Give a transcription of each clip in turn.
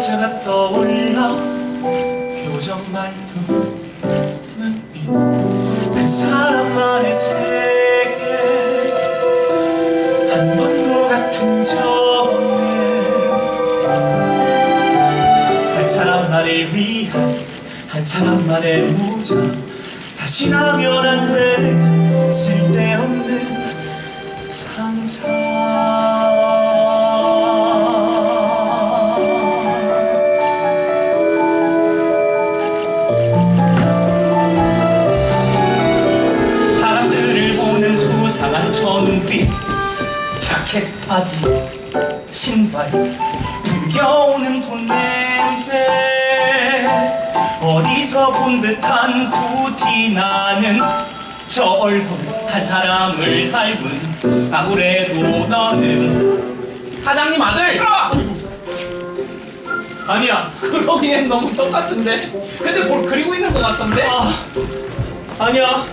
여자가 떠올라 표정 말투 눈빛. 그 사람만의 세계. 한 번도 같은 적없한 사람만을 위한 한 사람만의 모자. 다시 나면 안 되는 쓸데 눈빛 자켓 바지 신발 풍겨오는 돈 냄새 어디서 본 듯한 부티 나는 저 얼굴 한 사람을 닮은 아무래도 너는 사장님 아들! 아니야 그러기엔 너무 똑같은데? 근데 뭘 그리고 있는 것 같던데? 아 아니야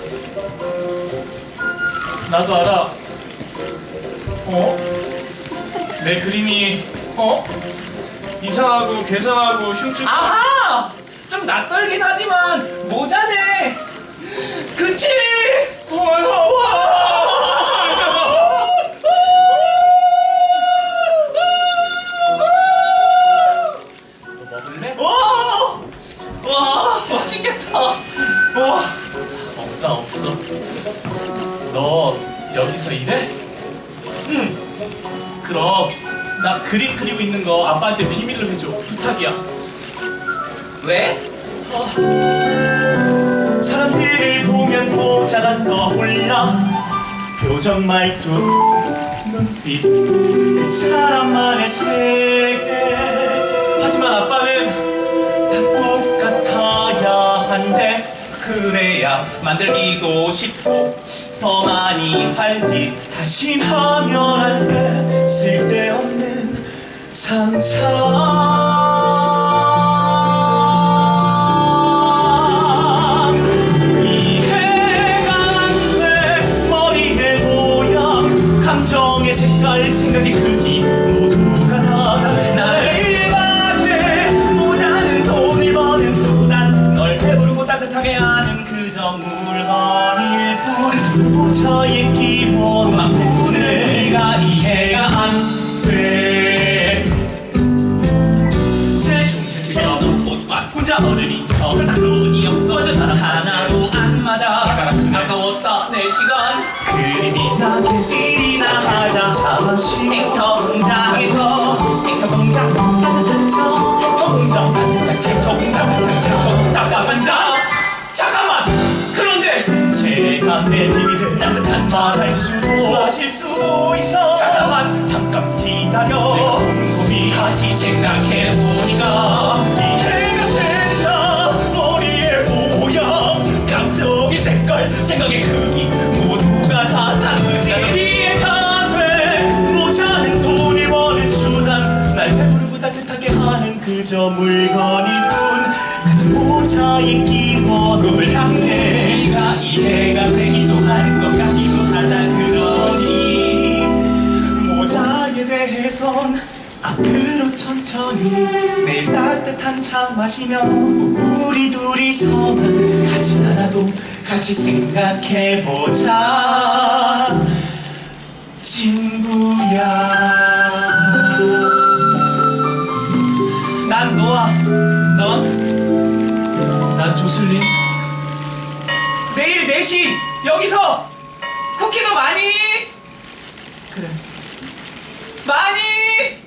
나도 알아 어? 내 그림이 어? 이상하고 괴상하고 흉측 아하! 좀 낯설긴 하지만 모자네! 그치? 너 먹을래? 와! 와 맛있겠다! 와 없다 없어 너 여기서 일해? 응 그럼 나 그림 그리고 있는 거 아빠한테 비밀로 해줘. 부탁이야. 왜? 사람들을 보면 모자가 떠올라? 표정 말투 눈빛 그 사람만의 세계. 하지만 아빠는 다 똑같아야 한대 그래야 만들기도 쉽고 더 많이 팔지. 다신 하면 안 돼. 쓸데없는 상상 물건일 뿐 모자의 기본 그만큼은 네가 이해가 안돼. 하나도 안 맞아. 아까웠다 내 시간. 그림이 나게 일 말할 수도 마실 수도 있어. 잠깐만 잠깐 기다려. 곰곰이 다시 생각해보니까 이해가 된다. 머리의 모양 감정의 색깔 생각의 크기 모두가 다 다르지. 이해가 돼 모자는 돈이 버는 수단. 날 배부르고 따뜻하게 하는 그저 물건일 뿐. 같은 모자의 기본 꿈을 담네 네가 이해가 되기도 하는 것 같기도 해선 앞으로 천천히 매일 따뜻한 차 마시며 우리 둘이서만 같이 나라도 같이 생각해보자. 친구야. 난 노아 넌난 조슬린. 내일 4시 여기서 쿠키도 많이. 그래 많이